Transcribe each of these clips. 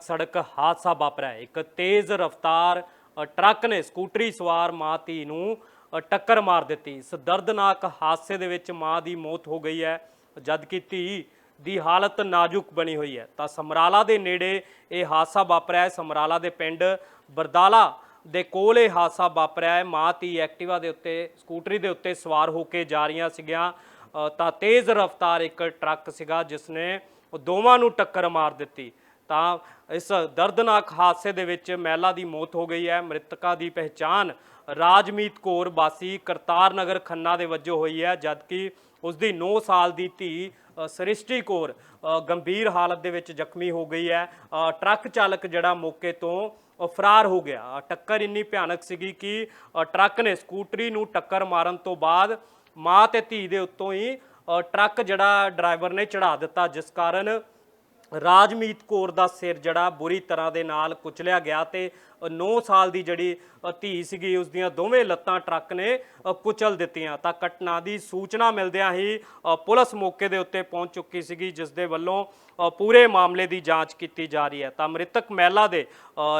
ਸੜਕ ਹਾਦਸਾ ਵਾਪਰਿਆ ਇੱਕ ਤੇਜ਼ ਰਫ਼ਤਾਰ ਟਰੱਕ ਨੇ ਸਕੂਟਰੀ ਸਵਾਰ ਮਾਂ ਧੀ ਨੂੰ ਟੱਕਰ ਮਾਰ ਦਿੱਤੀ। ਇਸ ਦਰਦਨਾਕ ਹਾਦਸੇ ਦੇ ਵਿੱਚ ਮਾਂ ਦੀ ਮੌਤ ਹੋ ਗਈ ਹੈ। ਜਦਕਿ ਧੀ ਦੀ ਹਾਲਤ ਨਾਜ਼ੁਕ ਬਣੀ ਹੋਈ ਹੈ, ਤਾਂ ਸਮਰਾਲਾ ਦੇ ਨੇੜੇ ਇਹ ਹਾਦਸਾ ਵਾਪਰਿਆ ਹੈ। ਸਮਰਾਲਾ ਦੇ ਪਿੰਡ ਬਰਦਾਲਾ ਦੇ ਕੋਲ ਇਹ ਹਾਦਸਾ ਵਾਪਰਿਆ ਹੈ। ਮਾਂ ਧੀ ਐਕਟਿਵਾ ਦੇ ਉੱਤੇ, ਸਕੂਟਰੀ ਦੇ ਉੱਤੇ ਸਵਾਰ ਹੋ ਕੇ ਜਾ ਰਹੀਆਂ ਸੀਗੀਆਂ। ਤਾਂ ਤੇਜ਼ ਰਫ਼ਤਾਰ ਇੱਕ ਟਰੱਕ ਸੀਗਾ, ਜਿਸ ਨੇ ਦੋਵਾਂ ਨੂੰ ਟੱਕਰ ਮਾਰ ਦਿੱਤੀ। ਤਾਂ ਇਸ ਦਰਦਨਾਕ ਹਾਦਸੇ ਦੇ ਵਿੱਚ ਮਹਿਲਾ ਦੀ ਮੌਤ ਹੋ ਗਈ ਹੈ। ਮ੍ਰਿਤਕਾ ਦੀ ਪਹਿਚਾਣ ਰਾਜਮੀਤ ਕੌਰ ਵਾਸੀ ਕਰਤਾਰ ਨਗਰ ਖੰਨਾ ਦੇ ਵਜੋਂ ਹੋਈ ਹੈ, ਜਦਕਿ ਉਸ ਦੀ 9 ਸਾਲ ਦੀ ਧੀ ਸ੍ਰਿਸ਼ਟੀ ਕੌਰ ਗੰਭੀਰ ਹਾਲਤ ਦੇ ਵਿੱਚ ਜ਼ਖਮੀ ਹੋ ਗਈ ਹੈ। ਟਰੱਕ ਚਾਲਕ ਜਿਹੜਾ ਮੌਕੇ ਤੋਂ ਫਰਾਰ ਹੋ ਗਿਆ। ਟੱਕਰ ਇੰਨੀ ਭਿਆਨਕ ਸੀਗੀ ਕਿ ਟਰੱਕ ਨੇ ਸਕੂਟਰੀ ਨੂੰ ਟੱਕਰ ਮਾਰਨ ਤੋਂ ਬਾਅਦ ਮਾਂ ਤੇ ਧੀ ਦੇ ਉੱਤੋਂ ਹੀ ਟਰੱਕ ਜਿਹੜਾ ਡਰਾਈਵਰ ਨੇ ਚੜਾ ਦਿੱਤਾ, ਜਿਸ ਕਾਰਨ ਰਾਜਮੀਤ ਕੌਰ ਦਾ ਸਿਰ ਜਿਹੜਾ ਬੁਰੀ ਤਰ੍ਹਾਂ ਦੇ ਨਾਲ ਕੁਚਲਿਆ ਗਿਆ ਤੇ 9 ਸਾਲ ਦੀ ਜਿਹੜੀ ਧੀ ਸੀਗੀ ਉਸ ਦੀਆਂ ਦੋਵੇਂ ਲੱਤਾਂ ਟਰੱਕ ਨੇ ਕੁਚਲ ਦਿੱਤੀਆਂ। ਤਾਂ ਘਟਨਾ ਦੀ ਸੂਚਨਾ ਮਿਲਦਿਆਂ ਹੀ ਪੁਲਿਸ ਮੌਕੇ ਦੇ ਉੱਤੇ ਪਹੁੰਚ ਚੁੱਕੀ ਸੀਗੀ ਜਿਸ ਦੇ ਵੱਲੋਂ ਪੂਰੇ ਮਾਮਲੇ ਦੀ ਜਾਂਚ ਕੀਤੀ ਜਾ ਰਹੀ ਹੈ। ਤਾਂ ਮ੍ਰਿਤਕ ਮਹਿਲਾ ਦੇ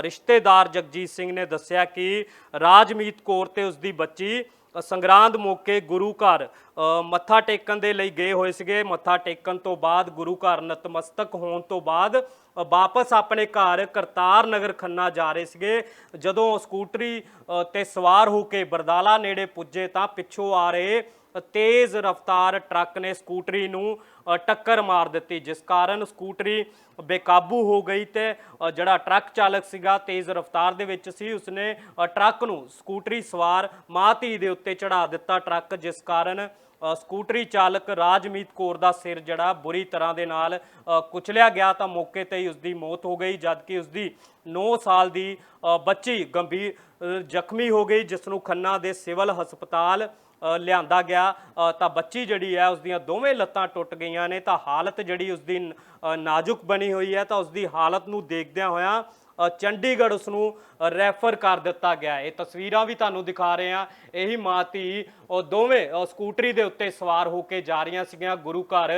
ਰਿਸ਼ਤੇਦਾਰ ਜਗਜੀਤ ਸਿੰਘ ਨੇ ਦੱਸਿਆ ਕਿ ਰਾਜਮੀਤ ਕੌਰ ਤੇ ਉਸ ਦੀ ਬੱਚੀ ਸੰਗਰਾਂਦ ਮੌਕੇ ਗੁਰੂ ਘਰ ਮੱਥਾ ਟੇਕਣ ਦੇ ਲਈ ਗਏ ਹੋਏ ਸੀਗੇ। ਮੱਥਾ ਟੇਕਣ ਤੋਂ ਬਾਅਦ ਗੁਰੂ ਘਰ ਨਤਮਸਤਕ ਹੋਣ ਤੋਂ ਬਾਅਦ ਵਾਪਸ ਆਪਣੇ ਘਰ ਕਰਤਾਰ ਨਗਰ ਖੰਨਾ ਜਾ ਰਹੇ ਸੀਗੇ। ਜਦੋਂ ਸਕੂਟਰੀ ਤੇ ਸਵਾਰ ਹੋ ਕੇ ਬਰਦਾਲਾ ਨੇੜੇ ਪੁੱਜੇ ਤਾਂ ਪਿੱਛੋਂ ਆ ਰਹੇ ਤੇਜ਼ ਰਫ਼ਤਾਰ ਟਰੱਕ ਨੇ ਸਕੂਟਰੀ ਨੂੰ ਟੱਕਰ ਮਾਰ ਦਿੱਤੀ, ਜਿਸ ਕਾਰਨ ਸਕੂਟਰੀ ਬੇਕਾਬੂ ਹੋ ਗਈ ਤੇ ਜਿਹੜਾ ਟਰੱਕ ਚਾਲਕ ਸੀਗਾ, ਤੇਜ਼ ਰਫ਼ਤਾਰ ਦੇ ਵਿੱਚ ਸੀ, ਉਸਨੇ ਟਰੱਕ ਨੂੰ ਸਕੂਟਰੀ ਸਵਾਰ ਮਾਂ ਧੀ ਦੇ ਉੱਤੇ ਚੜਾ ਦਿੱਤਾ ਟਰੱਕ, ਜਿਸ ਕਾਰਨ ਸਕੂਟਰੀ ਚਾਲਕ ਰਾਜਮੀਤ ਕੌਰ ਦਾ ਸਿਰ ਜਿਹੜਾ ਬੁਰੀ ਤਰ੍ਹਾਂ ਦੇ ਨਾਲ ਕੁਚਲਿਆ ਗਿਆ ਤਾਂ ਮੌਕੇ ਤੇ ਹੀ ਉਸਦੀ ਮੌਤ ਹੋ ਗਈ, ਜਦਕਿ ਉਸਦੀ 9 ਸਾਲ ਦੀ ਬੱਚੀ ਗੰਭੀਰ ਜ਼ਖਮੀ ਹੋ ਗਈ ਜਿਸ ਨੂੰ ਖੰਨਾ ਦੇ ਸਿਵਲ ਹਸਪਤਾਲ ਲਿਆਂਦਾ ਗਿਆ। ਤਾਂ ਬੱਚੀ ਜਿਹੜੀ ਹੈ ਉਸ ਦੀਆਂ ਦੋਵੇਂ ਲੱਤਾਂ ਟੁੱਟ ਗਈਆਂ ਨੇ। ਤਾਂ ਹਾਲਤ ਜਿਹੜੀ ਉਸ ਦੀ ਨਾਜ਼ੁਕ ਬਣੀ ਹੋਈ ਹੈ, ਤਾਂ ਉਸ ਦੀ ਹਾਲਤ ਨੂੰ ਦੇਖਦਿਆਂ ਹੋਇਆਂ ਚੰਡੀਗੜ੍ਹ ਉਸ ਨੂੰ ਰੈਫਰ ਕਰ ਦਿੱਤਾ ਗਿਆ ਇਹ ਤਸਵੀਰਾਂ ਵੀ ਤੁਹਾਨੂੰ ਦਿਖਾ ਰਹੇ ਹਾਂ। ਇਹੀ ਮਾਂ ਧੀ, ਉਹ ਦੋਵੇਂ ਸਕੂਟਰੀ ਦੇ ਉੱਤੇ ਸਵਾਰ ਹੋ ਕੇ ਜਾ ਰਹੀਆਂ ਸੀਗੀਆਂ। ਗੁਰੂ ਘਰ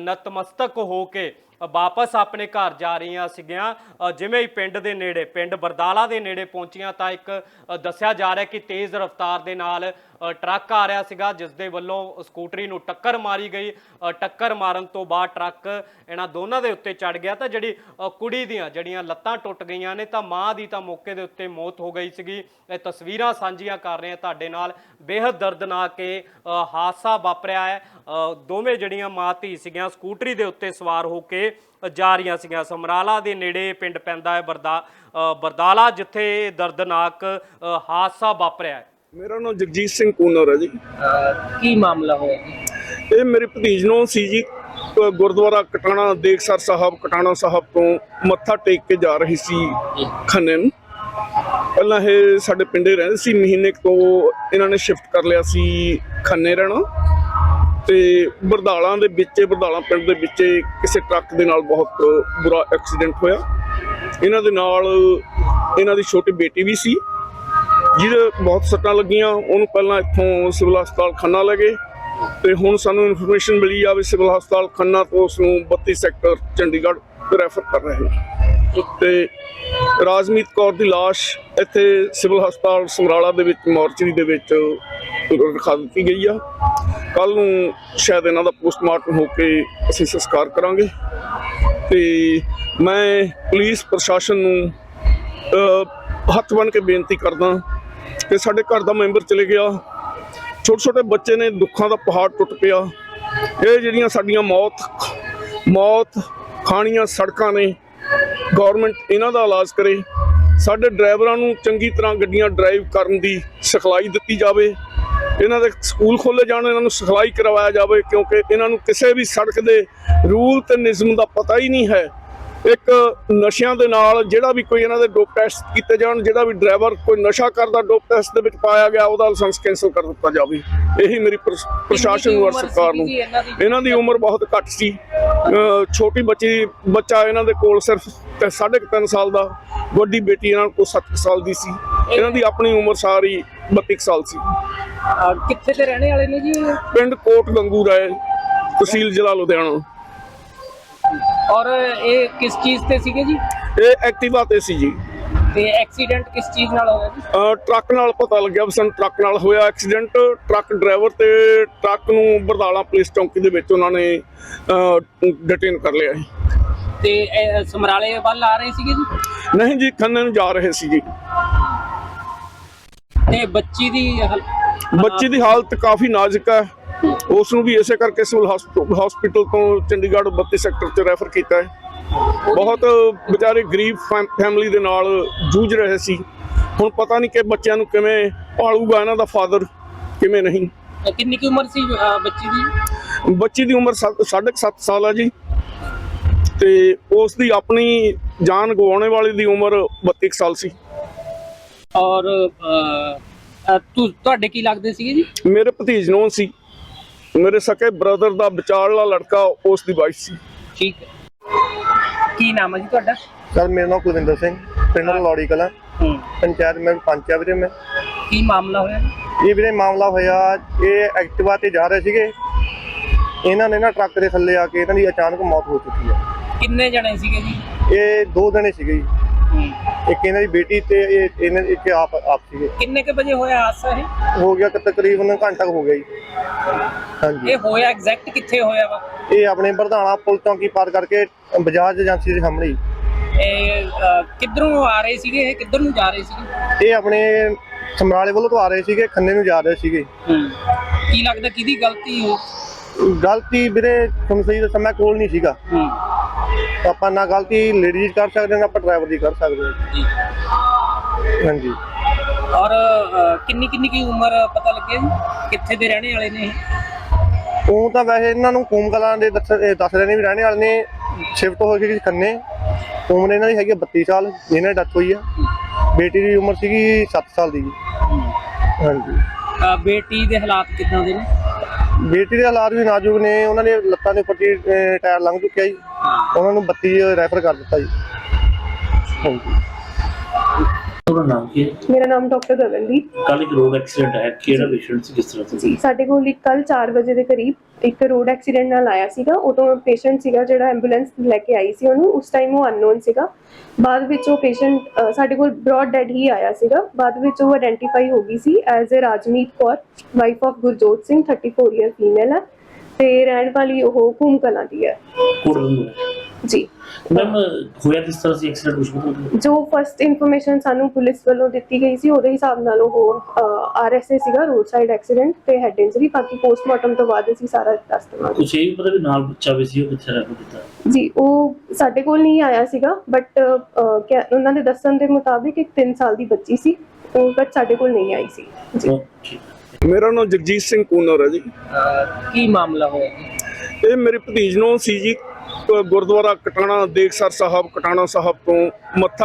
ਨਤਮਸਤਕ ਹੋ ਕੇ ਵਾਪਸ ਆਪਣੇ ਘਰ ਜਾ ਰਹੀਆਂ ਸੀਗੀਆਂ। ਜਿਵੇਂ ਹੀ ਪਿੰਡ ਦੇ ਨੇੜੇ, ਪਿੰਡ ਬਰਦਾਲਾ ਦੇ ਨੇੜੇ ਪਹੁੰਚੀਆਂ ਤਾਂ ਇੱਕ ਦੱਸਿਆ ਜਾ ਰਿਹਾ ਕਿ ਤੇਜ਼ ਰਫ਼ਤਾਰ ਦੇ ਨਾਲ ਟਰੱਕ ਆ ਰਿਹਾ ਸੀਗਾ, ਜਿਸ ਦੇ ਵੱਲੋਂ ਸਕੂਟਰੀ ਨੂੰ ਟੱਕਰ ਮਾਰੀ ਗਈ। ਟੱਕਰ ਮਾਰਨ ਤੋਂ ਬਾਅਦ ਟਰੱਕ ਇਹਨਾਂ ਦੋਨਾਂ ਦੇ ਉੱਤੇ ਚੜ ਗਿਆ ਤਾਂ ਜਿਹੜੀ ਕੁੜੀ ਦੀਆਂ ਜਿਹੜੀਆਂ ਲੱਤਾਂ ਟੁੱਟ ਗਈਆਂ ਨੇ ਤਾਂ ਮਾਂ ਦੀ ਤਾਂ ਮੌਕੇ ਦੇ ਉੱਤੇ ਮੌਤ ਹੋ ਗਈ ਸੀਗੀ। ਇਹ ਤਸਵੀਰਾਂ ਸਾਂਝੀਆਂ ਕਰ ਰਹੇ ਹਾਂ ਤੁਹਾਡੇ ਨਾਲ। ਬੇहद ਦਰਦਨਾਕ ਇਹ ਹਾਦਸਾ ਵਾਪਰਿਆ ਹੈ। ਦੋਵੇਂ ਜਿਹੜੀਆਂ ਮਾਂ ਧੀ ਸੀਗੀਆਂ ਸਕੂਟਰੀ ਦੇ ਉੱਤੇ ਸਵਾਰ ਹੋ ਕੇ ਅ, ਜਾ ਰਹੀਆਂ ਸੀਗੀਆਂ। ਸਮਰਾਲਾ ਦੇ ਨੇੜੇ ਪਿੰਡ ਪੈਂਦਾ ਹੈ ਬਰਦਾ ਬਰਦਾਲਾ ਜਿੱਥੇ ਦਰਦਨਾਕ ਹਾਦਸਾ ਵਾਪਰਿਆ ਹੈ। ਮੇਰਾ ਨਾਮ ਜਗਜੀਤ ਸਿੰਘ ਕੂਨਰ ਹੈ ਜੀ। ਕੀ ਮਾਮਲਾ ਹੋਇਆ ਜੀ? ਇਹ ਮੇਰੇ ਭਤੀਜ ਨੂੰ ਸੀ ਜੀ ਗੁਰਦੁਆਰਾ ਕਟਾਣਾ ਦੇਖਸਰ ਸਾਹਿਬ ਕਟਾਣਾ ਸਾਹਿਬ ਤੋਂ ਮੱਥਾ ਟੇਕ ਕੇ ਜਾ ਰਹੀ ਸੀ ਖੰਨੇ ਨੂੰ। ਪਹਿਲਾਂ ਇਹ ਸਾਡੇ ਪਿੰਡੇ ਰਹਿੰਦੇ ਸੀ ਮਹੀਨੇ ਕੁ ਤੋਂ ਇਹਨਾਂ ਨੇ ਸ਼ਿਫਟ ਕਰ ਲਿਆ ਸੀ ਖੰਨੇ ਰਹਿਣਾ। ਤੇ ਬਰਦਾਲਾਂ ਦੇ ਵਿੱਚ, ਬਰਦਾਲਾਂ ਪਿੰਡ ਦੇ ਵਿੱਚ ਕਿਸੇ ਟਰੱਕ ਦੇ ਨਾਲ ਬਹੁਤ ਬੁਰਾ ਐਕਸੀਡੈਂਟ ਹੋਇਆ। ਇਹਨਾਂ ਦੇ ਨਾਲ ਇਹਨਾਂ ਦੀ ਛੋਟੀ ਬੇਟੀ ਵੀ ਸੀ, ਜਿਹਦੇ ਬਹੁਤ ਸੱਟਾਂ ਲੱਗੀਆਂ। ਉਹਨੂੰ ਪਹਿਲਾਂ ਇੱਥੋਂ ਸਿਵਲ ਹਸਪਤਾਲ ਖੰਨਾ ਲੈ ਗਏ ਤੇ ਹੁਣ ਸਾਨੂੰ ਇਨਫੋਰਮੇਸ਼ਨ ਮਿਲੀ ਆ ਵੀ ਸਿਵਲ ਹਸਪਤਾਲ ਖੰਨਾ ਤੋਂ ਉਸ ਨੂੰ 32 ਸੈਕਟਰ ਚੰਡੀਗੜ੍ਹ ਰੈਫਰ ਕਰ ਰਹੇ ਨੇ। ਤੇ ਰਾਜਮੀਤ ਕੌਰ ਦੀ ਲਾਸ਼ ਇੱਥੇ ਸਿਵਲ ਹਸਪਤਾਲ ਸਮਰਾਲਾ ਦੇ ਵਿੱਚ, ਮੋਰਚਰੀ ਦੇ ਵਿੱਚ ਰਖਾ ਦਿੱਤੀ ਗਈ ਆ। ਕੱਲ ਨੂੰ ਸ਼ਾਇਦ ਇਹਨਾਂ ਦਾ ਪੋਸਟਮਾਰਟਮ ਹੋ ਕੇ ਅਸੀਂ ਸੰਸਕਾਰ ਕਰਾਂਗੇ। ਤੇ ਮੈਂ ਪੁਲਿਸ ਪ੍ਰਸ਼ਾਸਨ ਨੂੰ ਹੱਥ ਬਣ ਕੇ ਬੇਨਤੀ ਕਰਦਾ ਕਿ ਸਾਡੇ ਘਰ ਦਾ ਮੈਂਬਰ ਚਲੇ ਗਿਆ। ਛੋਟੇ ਛੋਟੇ ਬੱਚੇ ਨੇ ਦੁੱਖਾਂ ਦਾ ਪਹਾੜ ਟੁੱਟ ਪਿਆ। ਇਹ ਜਿਹੜੀਆਂ ਸਾਡੀਆਂ ਮੌਤ ਮੌਤ ਖਾਣੀਆਂ ਸੜਕਾਂ ਨੇ ਗਵਰਨਮੈਂਟ ਇਹਨਾਂ ਦਾ ਇਲਾਜ ਕਰੇ। ਸਾਡੇ ਡਰਾਈਵਰਾਂ ਨੂੰ ਚੰਗੀ ਤਰ੍ਹਾਂ ਗੱਡੀਆਂ ਡਰਾਈਵ ਕਰਨ ਦੀ ਸਿਖਲਾਈ ਦਿੱਤੀ ਜਾਵੇ। ਇਹਨਾਂ ਦੇ ਸਕੂਲ ਖੋਲੇ ਜਾਣ, ਇਹਨਾਂ ਨੂੰ ਸਿਖਲਾਈ ਕਰਵਾਇਆ ਜਾਵੇ ਕਿਉਂਕਿ ਇਹਨਾਂ ਨੂੰ ਕਿਸੇ ਵੀ ਸੜਕ ਦੇ ਰੂਲ ਤੇ ਨਿਯਮ ਦਾ ਪਤਾ ਹੀ ਨਹੀਂ ਹੈ। ਇੱਕ ਨਸ਼ਿਆਂ ਦੇ ਨਾਲ ਜਿਹੜਾ ਵੀ ਕੋਈ ਇਹਨਾਂ ਦੇ ਡੋਪ ਟੈਸਟ ਕੀਤੇ ਜਾਣ ਜਿਹੜਾ ਵੀ ਡਰਾਈਵਰ ਕੋਈ ਨਸ਼ਾ ਕਰਦਾ ਡੋਪ ਟੈਸਟ ਦੇ ਵਿੱਚ ਪਾਇਆ ਗਿਆ ਉਹਦਾ ਲਾਇਸੈਂਸ ਕੈਂਸਲ ਕਰ ਦਿੱਤਾ ਜਾਵੇ। ਇਹੀ ਮੇਰੀ ਪ੍ਰਸ਼- ਪ੍ਰਸ਼ਾਸਨ ਨੂੰ ਔਰ ਸਰਕਾਰ ਨੂੰ। ਇਹਨਾਂ ਦੀ? ਉਮਰ ਬਹੁਤ ਘੱਟ ਸੀ। ਛੋਟੀ ਬੱਚੀ ਬੱਚਾ ਇਹਨਾਂ ਦੇ ਕੋਲ ਸਿਰਫ ਤੇ ਸਾਢੇ ਕੁ ਤਿੰਨ ਸਾਲ ਦਾ ਵੱਡੀ ਬੇਟੀ ਇਹਨਾਂ ਕੋਲ 7 ਸਾਲ ਦੀ ਸੀ। ਇਹਨਾਂ ਦੀ ਆਪਣੀ ਉਮਰ ਸਾਰੀ 32 ਕੁ ਸਾਲ ਸੀ। ਕਿੱਥੇ ਦੇ ਰਹਿਣੇ ਵਾਲੇ ਨੇ ਜੀ? ਪਿੰਡ ਕੋਟ ਗੰਗੂ ਰਾਏ ਤਹਿਸੀਲ ਜ਼ਿਲ੍ਹਾ ਲੁਧਿਆਣਾ। ਔਰ ਇਹ ਕਿਸ ਚੀਜ਼ ਤੇ ਸੀਗੇ ਜੀ? ਇਹ ਐਕਟਿਵਾ ਤੇ ਸੀ ਜੀ। ਤੇ ਐਕਸੀਡੈਂਟ ਕਿਸ ਚੀਜ਼ ਨਾਲ ਹੋਇਆ ਜੀ? ਟਰੱਕ ਨਾਲ ਪਤਾ ਲੱਗਿਆ ਵੀ ਸਾਨੂੰ ਟਰੱਕ ਨਾਲ ਹੋਇਆ ਐਕਸੀਡੈਂਟ। ਟਰੱਕ ਡਰਾਈਵਰ ਤੇ ਟਰੱਕ ਨੂੰ ਬਰਦਾਲਾ ਪੁਲਿਸ ਚੌਂਕੀ ਦੇ ਵਿੱਚ ਉਹਨਾਂ ਨੇ ਡਿਟੇਨ ਕਰ ਲਿਆ ਤੇ ਸਮਰਾਲੇ ਵੱਲ ਆ ਰਹੇ ਸੀਗੇ ਜੀ? ਨਹੀਂ ਜੀ ਖੰਨੇ ਨੂੰ ਜਾ ਰਹੇ ਸੀ ਜੀ। ਤੇ ਬੱਚੀ ਦੀ ਬੱਚੀ ਦੀ ਹਾਲਤ ਕਾਫੀ ਨਾਜ਼ੁਕ ਹੈ। ਉਸ ਨੂੰ ਵੀ ਇਸੇ ਕਰਕੇ ਸਿਵਲ ਹਸਪੀਟਲ ਤੋਂ ਚੰਡੀਗੜ੍ਹ 32 ਸੈਕਟਰ 'ਚ ਰੈਫਰ ਕੀਤਾ ਹੈ। ਬਹੁਤ ਵਿਚਾਰੇ ਗਰੀਬ ਫੈਮ- ਫੈਮਿਲੀ ਦੇ ਨਾਲ ਜੂਝ ਰਹੇ ਸੀ। ਹੁਣ ਪਤਾ ਨਹੀਂ ਕਿ ਬੱਚਿਆਂ ਨੂੰ ਕਿਵੇਂ ਪਾਲੂਗਾ ਇਹਨਾਂ ਦਾ ਫਾਦਰ ਕਿਵੇਂ ਨਹੀਂ। ਕਿੰਨੀ ਕੀ ਉਮਰ ਸੀ ਬੱਚੀ ਦੀ? ਬੱਚੀ ਦੀ ਉਮਰ 7.5 ਸਾਲ ਹੈ ਜੀ। ਤੇ ਉਸ ਦੀ ਆਪਣੀ ਜਾਨ ਗਵਾਉਣੇ ਵਾਲੀ ਦੀ ਉਮਰ 32 ਕੁ ਸਾਲ ਸੀ। ਔਰ ਤੁਹਾਡੇ ਕੀ ਲੱਗਦੇ ਸੀਗੇ ਜੀ? ਮੇਰੇ ਭਤੀਜ ਨੂੰ ਸੀ। ਮੇਰੇ ਸਕੇ ਬ੍ਰਦਰ ਦਾ ਵਿਚਾਰਲਾ ਲੜਕਾ ਉਸ ਦੀ ਵਾਈਫ ਸੀ। ਠੀਕ ਹੈ। ਕੀ ਨਾਮ ਹੈ ਜੀ ਤੁਹਾਡਾ? ਸਰ ਮੇਰਾ ਨਾਮ ਕੁਲਵਿੰਦਰ ਸਿੰਘ ਪਿੰਡ ਲੌੜੀ ਕਲਾਂ। ਹੂੰ। ਪੰਚਾਇਤ ਮੈਂ ਪੰਚ ਆ ਵੀਰੇ ਮੈਂ। ਕੀ ਮਾਮਲਾ ਹੋਇਆ? ਇਹ ਵੀਰੇ ਮਾਮਲਾ ਹੋਇਆ ਇਹ ਐਕਟਿਵਾ ਤੇ ਜਾ ਰਹੇ ਸੀਗੇ। ਇਹਨਾਂ ਨੇ ਨਾ ਟਰੱਕ ਦੇ ਥੱਲੇ ਆ ਕੇ ਇਹਨਾਂ ਦੀ ਅਚਾਨਕ ਮੌਤ ਹੋ ਚੁੱਕੀ ਹੈ। ਕਿੰਨੇ ਜਣੇ ਸੀਗੇ ਜੀ? ਇਹ ਦੋ ਜਣੇ ਸੀਗੇ ਜੀ। ਇੱਕ ਇਹਨਾਂ ਦੀ ਬੇਟੀ ਤੇ ਇਹ ਇਹਨਾਂ ਇੱਕ ਆਪ ਆਪ ਸੀਗੇ। ਕਿੰਨੇ ਕ ਵਜੇ ਹੋਇਆ ਹਾਦਸਾ ਇਹ? ਹੋ ਗਿਆ ਕਿ ਤਕਰੀਬਨ ਘੰਟਾ ਕੁ ਹੋ ਗਿਆ ਜੀ। ਹਾਂਜੀ। ਇਹ ਹੋਇਆ ਐਗਜ਼ੈਕਟ ਕਿੱਥੇ ਹੋਇਆ ਵਾ? ਇਹ ਆਪਣੇ ਪ੍ਰਧਾਨਾ ਪੁਲ ਚੌਂਕੀ ਪਾਰ ਕਰਕੇ ਬਜਾਜ ਏਜੰਸੀ ਦੇ ਸਾਹਮਣੇ। ਇਹ ਅ, ਕਿੱਧਰੋਂ ਆ ਰਹੇ ਸੀਗੇ ਇਹ? ਕਿੱਧਰ ਨੂੰ ਜਾ ਰਹੇ ਸੀਗੇ? ਇਹ ਆਪਣੇ ਸਮਰਾਲੇ ਵੱਲੋਂ ਤੋਂ ਆ ਰਹੇ ਸੀਗੇ ਖੰਨੇ ਨੂੰ ਜਾ ਰਹੇ ਸੀਗੇ। ਕੀ ਲੱਗਦਾ ਕਿਹਦੀ ਗਲਤੀ ਹੋ ਗਲਤੀ ਵੀਰੇ ਤੁਹਾਨੂੰ ਸਹੀ ਦੱਸਾਂ ਮੈਂ ਕੋਲ ਨਹੀਂ ਸੀਗਾ। ਆਪਾਂ ਨਾ ਗਲਤੀ ਲੇਡੀਜ਼ ਕਰ ਸਕਦੇ ਹਾਂ ਨਾ ਆਪਾਂ ਡਰਾਈਵਰ ਦੀ ਕਰ ਸਕਦੇ ਹਾਂ। ਜੀ। ਹਾਂਜੀ। ਔਰ ਕਿੰਨੀ ਕਿੰਨੀ ਕੀ ਉਮਰ ਪਤਾ ਲੱਗਿਆ ਜੀ? ਕਿੱਥੇ ਦੇ ਰਹਿਣੇ ਵਾਲੇ ਨੇ ਉਹ ਤਾਂ ਵੈਸੇ ਇਹਨਾਂ ਨੂੰ ਕੂਮ ਕਲਾਂ ਦੇ ਦੱਸ ਇਹ ਦੱਸ ਰਹੇ ਨੇ ਵੀ ਰਹਿਣੇ ਵਾਲੇ ਨੇ ਸ਼ਿਫਟ ਹੋ ਗਈ ਖੰਨੇ। ਉਮਰ ਇਹਨਾਂ ਦੀ ਹੈਗੀ ਆ 32 ਸਾਲ ਜਿਹਨਾਂ ਦੀ ਡੈਥ ਹੋਈ ਆ। ਬੇਟੀ ਦੀ ਉਮਰ ਸੀਗੀ 7 ਸਾਲ ਦੀ। ਹਾਂਜੀ। ਬੇਟੀ ਦੇ ਹਾਲਾਤ ਕਿੱਦਾਂ ਦੇ ਨੇ? ਬੇਟੀ ਦੇ ਹਾਲਾਤ ਵੀ ਨਾਜ਼ੁਕ ਨੇ। ਉਹਨਾਂ ਦੇ ਲੱਤਾਂ ਦੇ ਉੱਪਰ ਟਾਇਰ ਲੰਘ ਚੁੱਕਿਆ ਜੀ। ਉਹਨਾਂ ਨੂੰ 32 ਰੈਫਰ ਕਰ ਦਿੱਤਾ ਜੀ। ਹਾਂਜੀ। ਤੁਹਾਡਾ ਨਾਮ ਕੀ ਹੈ? ਮੇਰਾ ਨਾਮ ਡਾਕਟਰ ਗਗਨਦੀਪ ਕੱਲ ਇੱਕ ਰੋਡ ਐਕਸੀਡੈਂਟ ਹੈ ਕਿਹੜਾ ਪੇਸ਼ੈਂਟ ਸੀ? ਕਿਸ ਤਰ੍ਹਾਂ ਸੀ? ਸਾਡੇ ਕੋਲ ਇੱਕ ਕੱਲ 4 ਵਜੇ ਦੇ ਕਰੀਬ ਇੱਕ ਰੋਡ ਐਕਸੀਡੈਂਟ ਨਾਲ ਆਇਆ ਸੀਗਾ। ਉਦੋਂ ਪੇਸ਼ੈਂਟ ਸੀਗਾ ਜਿਹੜਾ ਐਂਬੂਲੈਂਸ ਲੈ ਕੇ ਆਈ ਸੀ ਉਹਨੂੰ। ਉਸ ਟਾਈਮ ਉਹ ਅਨਨੋਨ ਸੀਗਾ। ਬਾਅਦ ਵਿੱਚ ਉਹ ਪੇਸ਼ੈਂਟ ਸਾਡੇ ਕੋਲ ਬ੍ਰੌਡ ਡੈਡ ਹੀ ਆਇਆ ਸੀਗਾ। ਬਾਅਦ ਵਿੱਚ ਉਹ ਆਇਡੈਂਟੀਫਾਈ ਹੋ ਗਈ ਸੀ as uh Rajmeet Kaur wife of Gurjot Singh 34 year female ਹੈ ਤੇ ਰਹਿਣ ਵਾਲੀ ਉਹ ਹੂਮ ਕਲਾਂ ਦੀ ਹੈ। ਜੀ। ਮੈਮ ਹੋਇਆ ਕਿਸ ਤਰ੍ਹਾਂ ਸੀ ਐਕਸੀਡੈਂਟ ਕੁਝ ਪਤਾ? ਜੋ ਫਸਟ ਇਨਫੋਰਮੇਸ਼ਨ ਸਾਨੂੰ ਪੁਲਿਸ ਵੱਲੋਂ ਦਿੱਤੀ ਗਈ ਸੀ ਉਹਦੇ ਹਿਸਾਬ ਨਾਲ ਉਹ ਆਰਐਸਏ ਸੀਗਾ ਰੋਡ ਸਾਈਡ ਐਕਸੀਡੈਂਟ ਤੇ ਹੈਡ ਇੰਜਰੀ ਬਾਕੀ ਪੋਸਟਮਾਰਟਮ ਤੋਂ ਬਾਅਦ ਅਸੀਂ ਸਾਰਾ ਦੱਸ ਦੇਵਾਂਗੇ। ਕੁਛ ਇਹ ਵੀ ਪਤਾ ਵੀ ਨਾਲ ਬੱਚਾ ਵੀ ਸੀ ਉਹ ਕਿੱਥੇ ਰਹਿ ਦਿੱਤਾ ਜੀ ਉਹ ਸਾਡੇ ਕੋਲ ਨਹੀਂ ਆਇਆ ਸੀਗਾ ਬਟ ਉਹਨਾਂ ਦੇ ਦੱਸਣ ਦੇ ਮੁਤਾਬਿਕ ਇੱਕ 3 ਸਾਲ ਦੀ ਬੱਚੀ ਸੀ ਉਹ ਬਟ ਸਾਡੇ ਕੋਲ ਨਹੀਂ ਆਈ ਸੀ। ਜੀ। ਮੇਰਾ ਨਾਮ ਜਗਜੀਤ ਸਿੰਘ ਕੂਨਰ ਹੈ ਜੀ। ਕੀ ਮਾਮਲਾ ਹੋਇਆ ਇਹ ਮੇਰੇ ਭਤੀਜ ਨੂੰ ਸੀ ਜੀ। ਗੁਰਦੁਆਰਾ ਕਟਾਣਾ ਦੇਖਸਰ ਸਾਹਿਬ ਕਟਾਣਾ ਸਾਹਿਬ ਤੋਂ ਮੱਥਾ